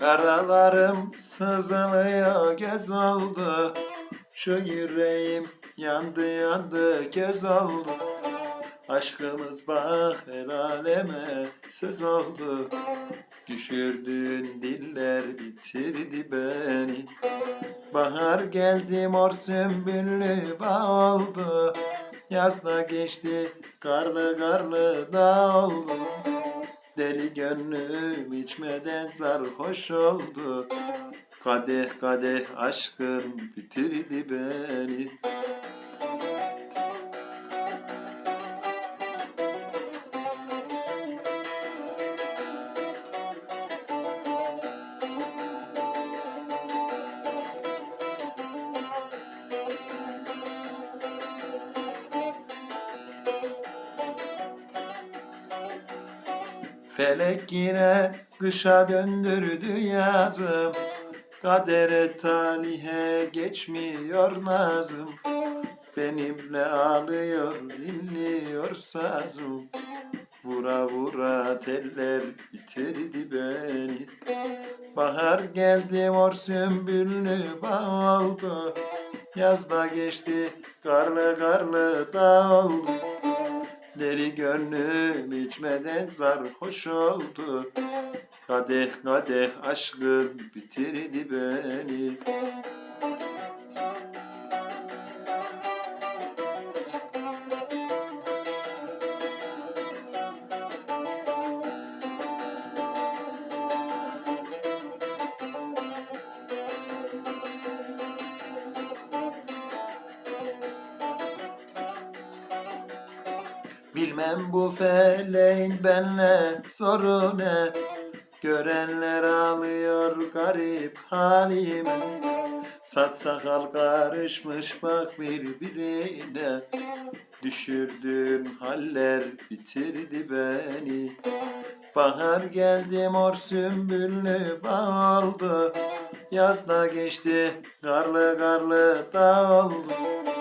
Karalarım sızılıyor göz oldu. Şu yüreğim yandı yandı göz oldu. Aşkımız bak el aleme söz oldu. Düşürdüğün diller bitirdi beni. Bahar geldi mor sümbüllü bağ oldu. Yaz da geçti karlı karlı da oldu Deli gönlüm içmeden sarhoş oldu. Kadeh kadeh aşkın bitirdi beni Felek yine kışa döndürdü yazım. Kadere talihe geçmiyor nazım. Benimle ağlıyor dinliyor sazım. Vura vura teller bitirdi beni. Bahar geldi mor sümbüllü bağ oldu. Yaz da geçti karlı karlı da oldu Deli gönlüm içmeden sarhoş oldu. Kadeh kadeh aşkın bitirdi beni Bilmem bu feleğin benle sorunu ne. Görenler ağlıyor garip halime Saç sakal karışmış bak birbirine. Düşürdüğün haller bitirdi beni. Bahar geldi mor sümbüllü bağ oldu. Yaz da geçti karlı karlı da oldu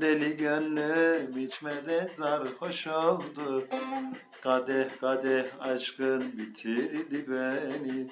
Deli gönlüm içmede sarhoş oldu. Kadeh kadeh aşkın bitirdi beni